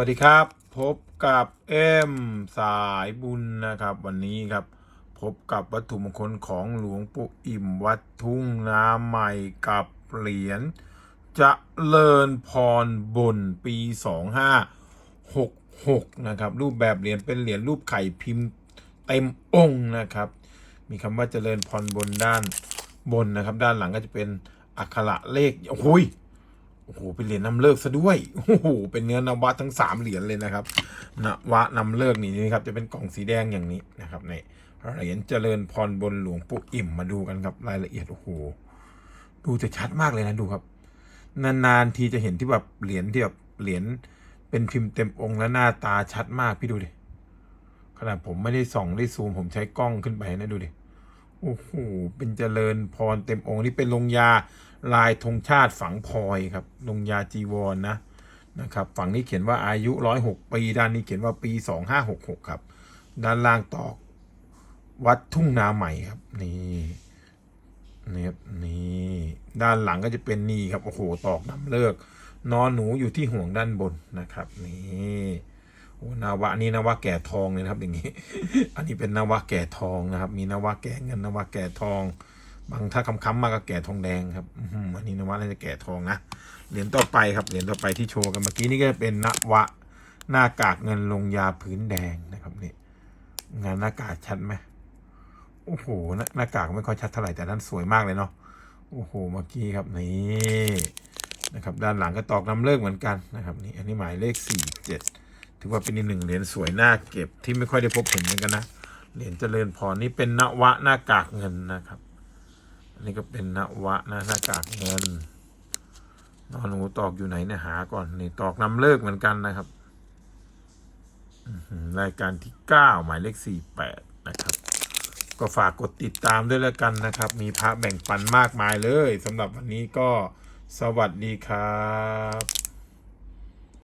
วัสดีครับ พบกับเอ็มสายบุญนะครับ วันนี้ครับ พบกับวัตถุมงคลของหลวงปู่อิ่มวัดทุ่งน้ำใหม่กับเหรียญเจะเลิญพรบนปี 2566 นะครับ รูปแบบเหรียญเป็นเหรียญรูปไข่พิมพ์เต็มองค์นะครับ มีคำว่าเจริญพรบนด้านบนนะครับ ด้านหลังก็จะเป็นอักขระเลขโอ้ย โอ้โหเป็นเหรียญนำเลิกซะด้วยโอ้โหเป็นเนื้อนวะทั้งสามเหรียญเลยนะครับนวะนำเลิกนี่นี่ครับ จะเป็นกล่องสีแดงอย่างนี้นะครับในเหรียญเจริญพรบนหลวงปู่อิ่มมาดูกันครับรายละเอียดโอ้โหดูจะชัดมากเลยนะดูครับ นานๆทีจะเห็นที่แบบเหรียญที่แบบเหรียญเป็นพิมพ์เต็มองค์และหน้าตาชัดมากพี่ดูดิขนาดผมไม่ได้ส่องได้ซูมผมใช้กล้องขึ้นไปนะดูดิโอ้โหเป็นเจริญพรเต็มองค์นี่เป็นลงยา ลายธงชาติฝังพลอยครับลงยาจีวรนนะนะครับฝั่งนี้เขียนว่าอายุร้อยหกปีด้านนี้เขียนว่าปีสองห้าหกหกครับ ด้านล่างตอกวัดทุ่งนาใหม่ครับนี่นี่ครับนี่ด้านหลังก็จะเป็นนี่ครับโอ้โหตอกน้ำเลิก นอนหนูอยู่ที่ห่วงด้านบนนะครับนี่โอ้นาวะนี่นาวะแก่ทองเลยนะครับอย่างนี้ อันนี้เป็นนาวะแก่ทองนะครับ มีนาวะแก่เงินนาวะแก่ทอง บางถ้าค้ำมากก็แก่ทองแดงครับอันนี้นวะน่าจะแก่ทองนะเหรียญต่อไปครับเหรียญต่อไปที่โชว์กันเมื่อกี้นี่ก็จะเป็นนวะหน้ากากเงินลงยาพื้นแดงนะครับนี่งานหน้ากากชัดไหมโอ้โหหน้ากากไม่ค่อยชัดเท่าไหร่แต่ด้นสวยมากเลยเนาะโอ้โหเมื่อกี้ครับนี่นะครับ ด้านหลังก็ตอกน้ำเลิกเหมือนกันนะครับนี่อันนี้หมายเลขสี่เจ็ดถือว่าเป็นอีกหนึ่งเหรียญสวยน่าเก็บที่ไม่ค่อยได้พบเห็นเหมือนกันนะเหรียญเจริญพรนี่เป็นนวะหน้ากากเงินนะครับ นี่ก็เป็นนวะนะหน้ากากเงินนอนหนูตอกอยู่ไหนเนี่ยหาก่อนนี่ตอกนำเลิกเหมือนกันนะครับรายการที่เก้าหมายเลขสี่แปดนะครับ ก็ฝากกดติดตามด้วยแล้วกันนะครับ มีพระแบ่งปันมากมายเลยสำหรับวันนี้ก็สวัสดีครับ